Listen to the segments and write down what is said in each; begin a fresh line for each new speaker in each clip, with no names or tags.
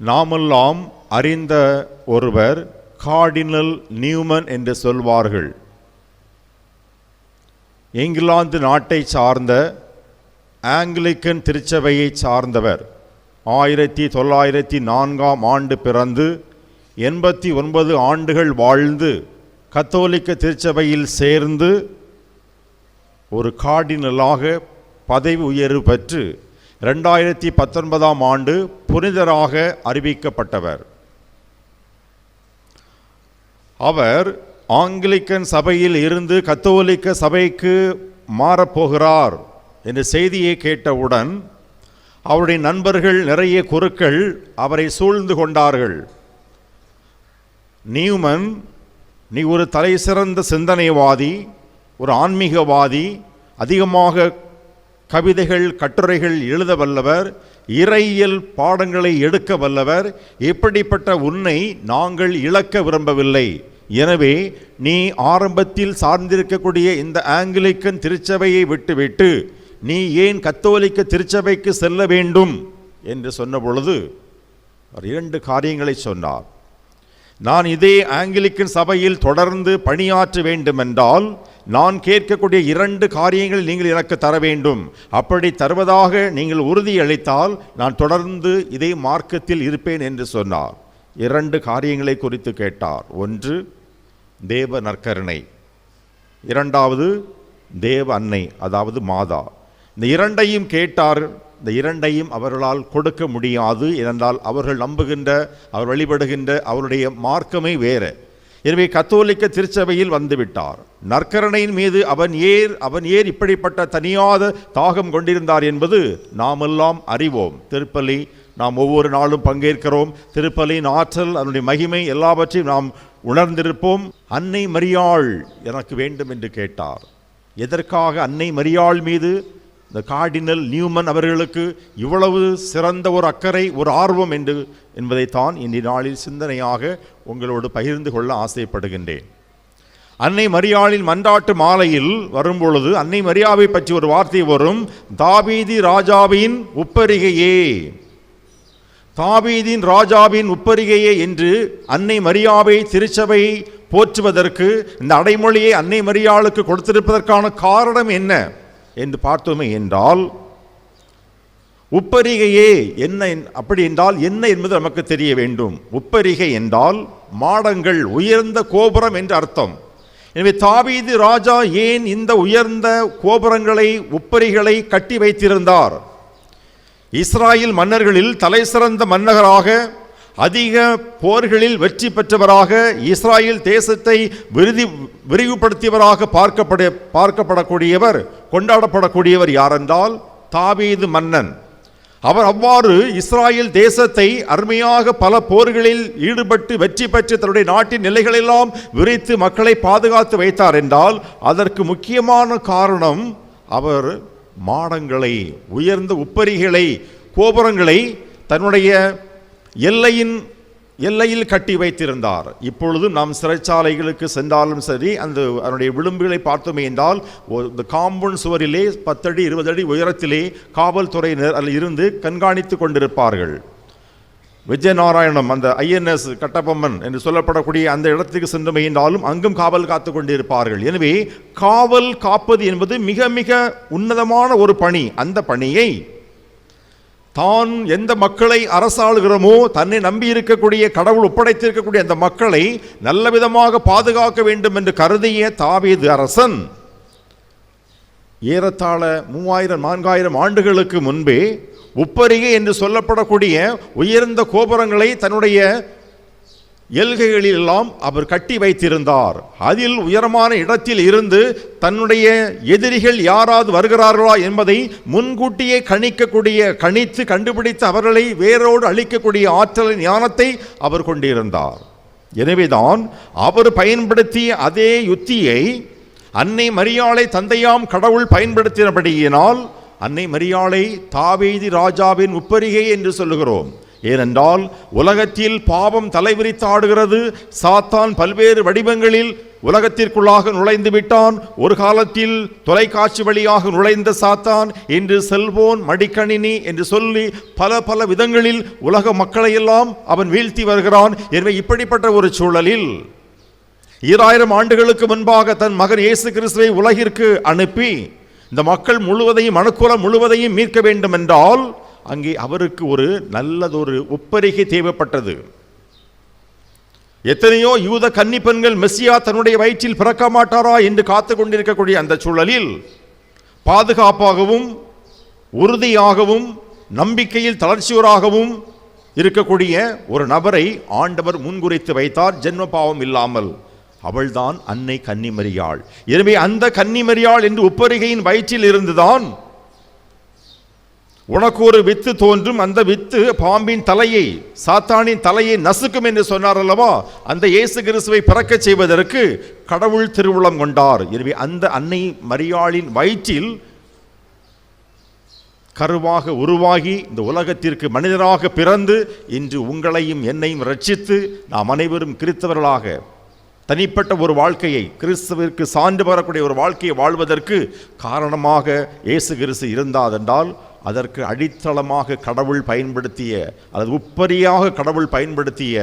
நாமெல்லாம் அறிந்த ஒருவர் கார்டினல் நியூமன் என்று சொல்வார்கள். இங்கிலாந்து நாட்டை சார்ந்த ஆங்கிலிக்கன் திருச்சபையை சார்ந்தவர். ஆயிரத்தி தொள்ளாயிரத்தி நான்காம் ஆண்டு பிறந்து எண்பத்தி ஒன்பது ஆண்டுகள் வாழ்ந்து கத்தோலிக்க திருச்சபையில் சேர்ந்து ஒரு கார்டினலாக பதவி உயர்வு பெற்று ரெண்டாயிரத்தி பத்தொன்பதாம் ஆண்டு புனிதராக அறிவிக்கப்பட்டவர். அவர் ஆங்கிலிக்கன் சபையில் இருந்து கத்தோலிக்க சபைக்கு மாறப்போகிறார் என்ற செய்தியை கேட்டவுடன் அவருடைய நண்பர்கள் நிறைய குருக்கள் அவரை சூழ்ந்து கொண்டார்கள். நியூமன் நீ ஒரு தலை சிறந்த சிந்தனைவாதி ஒரு ஆன்மீகவாதி அதிகமாக கவிதைகள் கட்டுரைகள் எழுத வல்லவர் இறையியல் பாடங்களை எடுக்க வல்லவர் இப்படிப்பட்ட உன்னை நாங்கள் இழக்க விரும்பவில்லை. எனவே நீ ஆரம்பத்தில் சார்ந்திருக்கக்கூடிய இந்த ஆங்கிலிக்கன் திருச்சபையை விட்டுவிட்டு நீ ஏன் கத்தோலிக்க திருச்சபைக்கு செல்ல வேண்டும்? என்று சொன்ன பொழுது அவர் இரண்டு காரியங்களை சொன்னார். நான் இதே ஆங்கிலிக்கன் சபையில் தொடர்ந்து பணியாற்ற வேண்டுமென்றால் நான் கேட்கக்கூடிய இரண்டு காரியங்கள் நீங்கள் எனக்கு தர வேண்டும். அப்படி தருவதாக நீங்கள் உறுதியளித்தால் நான் தொடர்ந்து இதே மார்க்கத்தில் இருப்பேன் என்று சொன்னார். இரண்டு காரியங்களை குறித்து கேட்டார். ஒன்று தேவ நற்கருணை. இரண்டாவது தேவ அன்னை அதாவது மாதா. இந்த இரண்டையும் கேட்டார். இந்த இரண்டையும் அவர்களால் கொடுக்க முடியாது. ஏனென்றால் அவர்கள் நம்புகின்ற அவர் வழிபடுகின்ற அவருடைய மார்க்கமே வேறு. எனவே கத்தோலிக்க திருச்சபையில் வந்துவிட்டார். நற்கரணையின் மீது அவன் ஏர் அவன் ஏர் இப்படிப்பட்ட தனியாத தாகம் கொண்டிருந்தார் என்பது நாமெல்லாம் அறிவோம். திருப்பலி நாம் ஒவ்வொரு நாளும் பங்கேற்கிறோம். திருப்பலியின் ஆற்றல் அதனுடைய மகிமை எல்லாவற்றையும் நாம் உணர்ந்திருப்போம். அன்னை மரியாள் எனக்கு வேண்டும் என்று கேட்டார். எதற்காக அன்னை மரியாள் மீது இந்த கார்டினல் நியூமன் அவர்களுக்கு இவ்வளவு சிறந்த ஒரு அக்கறை ஒரு ஆர்வம் என்று என்பதைத்தான் இன்றைய நாளில் சிந்தனையாக உங்களோடு பகிர்ந்து கொள்ள ஆசைப்படுகின்றேன். அன்னை மரியாளின் மன்றாட்டு மாலையில் வரும்பொழுது அன்னை மரியாவை பற்றி ஒரு வார்த்தை வரும் தாபீதி ராஜாவின் உப்பரிகையே. தாபீதின் ராஜாவின் உப்பரிகையே என்று அன்னை மரியாவை திருச்சபை போற்றுவதற்கு இந்த அடைமொழியை அன்னை மரியாளுக்கு கொடுத்திருப்பதற்கான காரணம் என்ன? என்று பார்த்தோமே என்றால் உப்பரிகையே என்ன என்- அப்படி என்றால் என்ன என்பது நமக்கு தெரிய வேண்டும். உப்பரிகை என்றால் மாடங்கள் உயர்ந்த கோபுரம் என்று அர்த்தம். எனவே தாவீது ராஜா ஏன் இந்த உயர்ந்த கோபுரங்களை உப்பரிகளை கட்டி வைத்திருந்தார்? இஸ்ராயல் மன்னர்களில் தலைசிறந்த மன்னராக அதிக போர்களில் வெற்றி பெற்றவராக இஸ்ராயல் தேசத்தை விருதி விரிவுபடுத்தியவராக பார்க்கப்பட பார்க்கப்படக்கூடியவர் கொண்டாடப்படக்கூடியவர் யாரென்றால் தாவீது மன்னன். அவர் அவ்வாறு இஸ்ராயல் தேசத்தை அருமையாக பல போர்களில் ஈடுபட்டு வெற்றி பெற்று தன்னுடைய நாட்டின் நிலைகளெல்லாம் விரித்து மக்களை பாதுகாத்து வைத்தார் என்றால் அதற்கு முக்கியமான காரணம் அவர் மாடங்களை உயர்ந்த உப்பரிகளை கோபுரங்களை தன்னுடைய எல்லையின் எல்லையில் கட்டி வைத்திருந்தார். இப்பொழுது நாம் சிறைச்சாலைகளுக்கு சென்றாலும் சரி அந்த அதனுடைய விளிம்புகளை பார்த்தோமே என்றால் இந்த காம்பவுண்ட் சுவரிலே பத்தடி இருபது அடி உயரத்திலே காவல்துறையினர் அதில் இருந்து கண்காணித்து கொண்டிருப்பார்கள். விஜயநாராயணம் அந்த ஐஎன்எஸ் கட்டபொம்மன் என்று சொல்லப்படக்கூடிய அந்த இடத்துக்கு சென்று என்றாலும் அங்கும் காவல் காத்து கொண்டிருப்பார்கள். எனவே காவல் காப்பது என்பது மிக மிக உன்னதமான ஒரு பணி. அந்த பணியை தான் எந்த மக்களை அரசாளுகிறோமோ தன்னை நம்பி இருக்கக்கூடிய கடவுள் ஒப்படைத்திருக்கக்கூடிய அந்த மக்களை நல்ல விதமாக பாதுகாக்க வேண்டும் என்று கருதிய தாவீது அரசன். ஏறத்தாழ மூவாயிரம் நான்காயிரம் ஆண்டுகளுக்கு முன்பே உப்பரிகை என்று சொல்லப்படக்கூடிய உயர்ந்த கோபுரங்களை தன்னுடைய எல்கைகளிலெல்லாம் அவர் கட்டி வைத்திருந்தார். அதில் உயரமான இடத்தில் இருந்து தன்னுடைய எதிரிகள் யாராவது வருகிறார்களா என்பதை முன்கூட்டியே கணிக்கக்கூடிய கணித்து கண்டுபிடித்து அவர்களை வேரோடு அழிக்கக்கூடிய ஆற்றல் ஞானத்தை அவர் கொண்டிருந்தார். எனவேதான் அவர் பயன்படுத்திய அதே யுத்தியை அன்னை மரியாளை தந்தையாம் கடவுள் பயன்படுத்தினபடியினால் அன்னை மரியாளை தாவேதி ராஜாவின் உப்பரிகை என்று சொல்லுகிறோம். ஏனென்றால் உலகத்தில் பாவம் தலைவிரித்தாடுகிறது. சாத்தான் பல்வேறு வடிவங்களில் உலகத்திற்குள்ளாக நுழைந்து விட்டான். ஒரு காலத்தில் தொலைக்காட்சி வழியாக நுழைந்த சாத்தான் இன்று செல்போன் மடிக்கணினி என்று சொல்லி பல பல விதங்களில் உலக மக்களையெல்லாம் அவன் வீழ்த்தி வருகிறான். எனவே இப்படிப்பட்ட ஒரு சூழலில் ஈராயிரம் ஆண்டுகளுக்கு முன்பாக தன் மகன் இயேசு கிறிஸ்துவை உலகிற்கு அனுப்பி இந்த மக்கள் முழுவதையும் மனுக்குலம் முழுவதையும் மீட்க வேண்டும் என்றால் அங்கே அவருக்கு ஒரு நல்லதொரு ஒப்பரிகை தேவைப்பட்டது. எத்தனையோ யூத கன்னி பெண்கள் மெஸ்ஸியா தன்னுடைய வயிற்றில் பிறக்க மாட்டாரா என்று காத்து கொண்டிருக்கக்கூடிய அந்த சூழலில் பாதுகாப்பாகவும் உறுதியாகவும் நம்பிக்கையில் தளர்ச்சியோராகவும் இருக்கக்கூடிய ஒரு நபரை ஆண்டவர் முன்குறித்து வைத்தார். ஜென்ம பாவம் இல்லாமல். அவள்தான் அன்னை கன்னிமரியாள். எனவே அந்த கன்னிமரியாள் என்று உப்பரிகையின் வயிற்றில் இருந்துதான் உனக்கு ஒரு வித்து தோன்றும் அந்த வித்து பாம்பின் தலையை சாத்தானின் தலையை நசுக்கும் என்று சொன்னார் அல்லவா? அந்த இயேசு கிறிஸ்துவை பிறக்க செய்வதற்கு கடவுள் திருவுளம் கொண்டார். எனவே அந்த அன்னை மரியாளின் வயிற்றில் கருவாக உருவாகி இந்த உலகத்திற்கு மனிதராக பிறந்து இன்று உங்களையும் என்னையும் ரட்சித்து நாம் அனைவரும் கிறிஸ்தவர்களாக தனிப்பட்ட ஒரு வாழ்க்கையை கிறிஸ்துவிற்கு சான்று வரக்கூடிய ஒரு வாழ்க்கையை வாழ்வதற்கு காரணமாக இயேசு கிறிஸ்து இருந்தாதென்றால் அதற்கு அடித்தளமாக கடவுள் பயன்படுத்திய அல்லது உப்பரியாக கடவுள் பயன்படுத்திய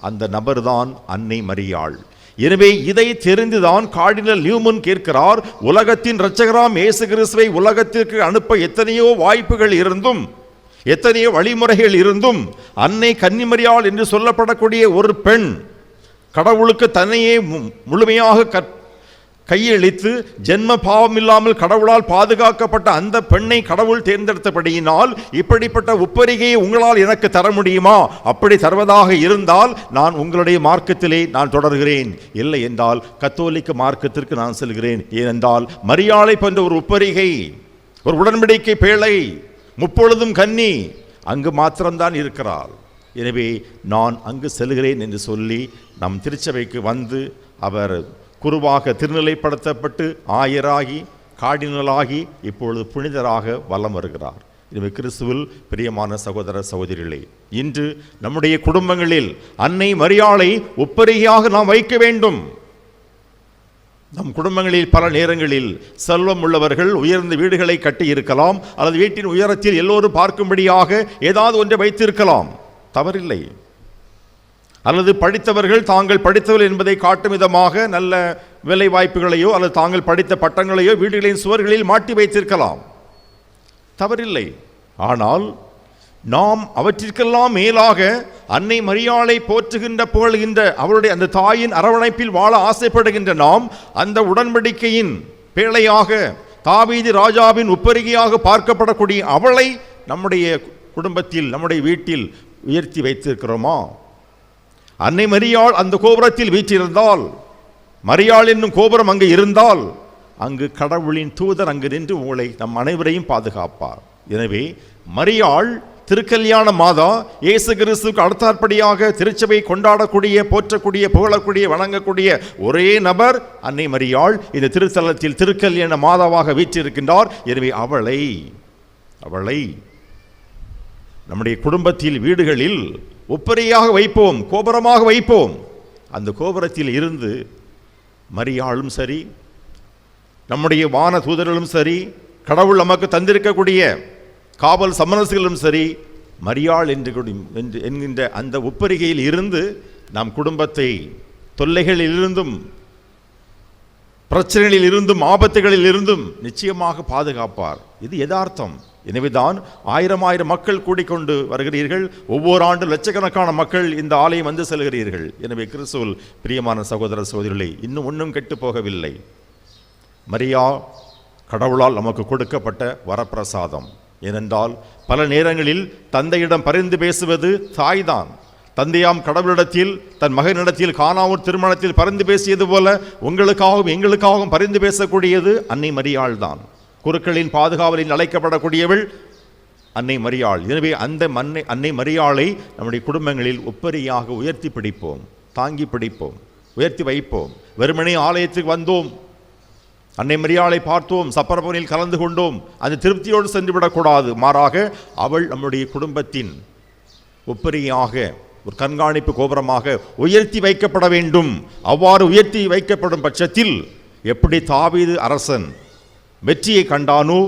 அந்த நபர்தான் அன்னை மரியாள். எனவே இதை தெரிந்துதான் கார்டினல் நியூமன் கேட்கிறார் உலகத்தின் இரட்சகராம் இயேசு கிறிஸ்துவை உலகத்திற்கு அனுப்ப எத்தனையோ வாய்ப்புகள் இருந்தும் எத்தனையோ வழிமுறைகள் இருந்தும் அன்னை கன்னிமரியாள் என்று சொல்லப்படக்கூடிய ஒரு பெண் கடவுளுக்கு தன்னையே மு- முழுமையாக கற் கையளித்து ஜென்ம பாவம் இல்லாமல் கடவுளால் பாதுகாக்கப்பட்ட அந்த பெண்ணை கடவுள் தேர்ந்தெடுத்தபடியினால் இப்படிப்பட்ட உப்பரிகையை உங்களால் எனக்கு தர முடியுமா? அப்படி தருவதாக இருந்தால் நான் உங்களுடைய மார்க்கத்திலே நான் தொடர்கிறேன். இல்லை என்றால் கத்தோலிக்க மார்க்கத்திற்கு நான் செல்கிறேன். ஏனென்றால் மரியாளை போன்ற ஒரு உப்பரிகை ஒரு உடன்படிக்கை பேழை முப்பொழுதும் கன்னி அங்கு மாத்திரம்தான் இருக்கிறாள். எனவே நான் அங்கு செல்கிறேன் என்று சொல்லி நம் திருச்சபைக்கு வந்து அவர் குருவாக திருநிலைப்படுத்தப்பட்டு ஆயராகி காடினலாகி இப்பொழுது புனிதராக வலம் வருகிறார். எனவே கிறிஸ்துவில் பிரியமான சகோதர சகோதரிகளே இன்று நம்முடைய குடும்பங்களில் அன்னை மரியாளை ஒப்பரிகையாக நாம் வைக்க வேண்டும். நம் குடும்பங்களில் பல நேரங்களில் செல்வம் உள்ளவர்கள் உயர்ந்த வீடுகளை கட்டி இருக்கலாம் அல்லது வீட்டின் உயரத்தில் எல்லோரும் பார்க்கும்படியாக ஏதாவது ஒன்றை வைத்திருக்கலாம். தவறில்லை. அல்லது படித்தவர்கள் தாங்கள் படித்தவர்கள் என்பதை காட்டும் விதமாக நல்ல வேலை வாய்ப்புகளையோ அல்லது தாங்கள் படித்த பட்டங்களையோ வீடுகளின் சுவர்களில் மாட்டி வைத்திருக்கலாம். தவறில்லை. ஆனால் நாம் அவற்றிற்கெல்லாம் மேலாக அன்னை மரியாளை போற்றுகின்ற புகழ்கின்ற அவருடைய அந்த தாயின் அரவணைப்பில் வாழ ஆசைப்படுகின்ற நாம் அந்த உடன்படிக்கையின் பேழையாக தாவீதி ராஜாவின் உப்பருகியாக பார்க்கப்படக்கூடிய அவளை நம்முடைய குடும்பத்தில் நம்முடைய வீட்டில் உயர்த்தி வைத்திருக்கிறோமா? அன்னை மரியாள் அந்த கோபுரத்தில் வீற்றிருந்தால் மரியாள் என்னும் கோபுரம் அங்கு இருந்தால் அங்கு கடவுளின் தூதர் அங்கு நின்று உங்களை நம் அனைவரையும் பாதுகாப்பார். எனவே மரியாள் திருக்கல்யாண மாதா இயேசு கிறிஸ்துவுக்கு அடுத்தாற்படியாக திருச்சபை கொண்டாடக்கூடிய போற்றக்கூடிய புகழக்கூடிய வணங்கக்கூடிய ஒரே நபர் அன்னை மரியாள். இந்த திருத்தலத்தில் திருக்கல்யாண மாதாவாக வீற்றிருக்கின்றார். எனவே அவளை அவளை நம்முடைய குடும்பத்தில் வீடுகளில் ஒப்பரையாக வைப்போம் கோபுரமாக வைப்போம். அந்த கோபுரத்தில் இருந்து மரியாளும் சரி நம்முடைய வான தூதர்களும் சரி கடவுள் நமக்கு தந்திருக்கக்கூடிய காவல் சமரசுகளும் சரி மரியாள் என்று என்று என்கின்ற அந்த ஒப்பரிகையில் இருந்து நம் குடும்பத்தை தொல்லைகளில் இருந்தும் பிரச்சனைகளில் இருந்தும் ஆபத்துகளில் இருந்தும் நிச்சயமாக பாதுகாப்பார். இது யதார்த்தம். எனவேதான் ஆயிரம் ஆயிரம் மக்கள் கூடிக்கொண்டு வருகிறீர்கள். ஒவ்வொரு ஆண்டு லட்சக்கணக்கான மக்கள் இந்த ஆலயம் வந்து செல்கிறீர்கள். எனவே கிறிஸ்துவல் பிரியமான சகோதர சகோதரிகளே இன்னும் ஒன்றும் கெட்டு போகவில்லை. மரியா கடவுளால் நமக்கு கொடுக்கப்பட்ட வரப்பிரசாதம். ஏனென்றால் பல நேரங்களில் தந்தையிடம் பரிந்து பேசுவது தாய்தான். தந்தையாம் கடவுளிடத்தில் தன் மகனிடத்தில் காணாவூர் திருமணத்தில் பரிந்து பேசியது போல உங்களுக்காகவும் எங்களுக்காகவும் பரிந்து பேசக்கூடியது அன்னை மரியாள் தான் குருக்களின் பாதுகாவலில் அழைக்கப்படக்கூடியவள் அன்னை மரியாள். எனவே அந்த மன்னை அன்னை மரியாளை நம்முடைய குடும்பங்களில் ஒப்பரியாக உயர்த்தி பிடிப்போம் தாங்கி பிடிப்போம் உயர்த்தி வைப்போம். வெறுமனே ஆலயத்துக்கு வந்தோம். அன்னை மரியாளை பார்த்தோம் சப்பரபனில் கலந்து கொண்டோம். அந்த திருப்தியோடு சென்று விடக்கூடாது. மாறாக அவள் நம்முடைய குடும்பத்தின் ஒப்பரியாக ஒரு கண்காணிப்பு கோபுரமாக உயர்த்தி வைக்கப்பட வேண்டும். அவ்வாறு உயர்த்தி வைக்கப்படும் பட்சத்தில் எப்படி தாவீது அரசன் வெற்றியை கண்டானோ?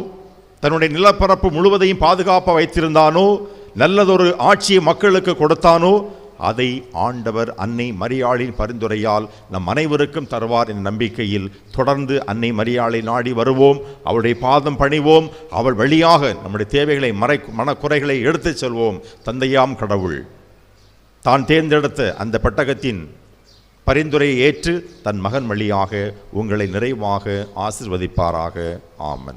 தன்னுடைய நிலப்பரப்பு முழுவதையும் பாதுகாப்பாக வைத்திருந்தானோ? நல்லதொரு ஆட்சியை மக்களுக்கு கொடுத்தானோ? அதை ஆண்டவர் அன்னை மரியாளின் பரிந்துரையால் நம் அனைவருக்கும் தருவார் என் நம்பிக்கையில் தொடர்ந்து அன்னை மரியாளை நாடி வருவோம். அவளுடைய பாதம் பணிவோம். அவள் வழியாக நம்முடைய தேவைகளை மறை மனக்குறைகளை எடுத்துச் செல்வோம். தந்தையாம் கடவுள். தான் தேர்ந்தெடுத்த அந்த பெட்டகத்தின் பரிந்துரையை ஏற்று தன் மகன் வழியாக உங்களை நிறைவாக ஆசிர்வதிப்பாராக. ஆமன்.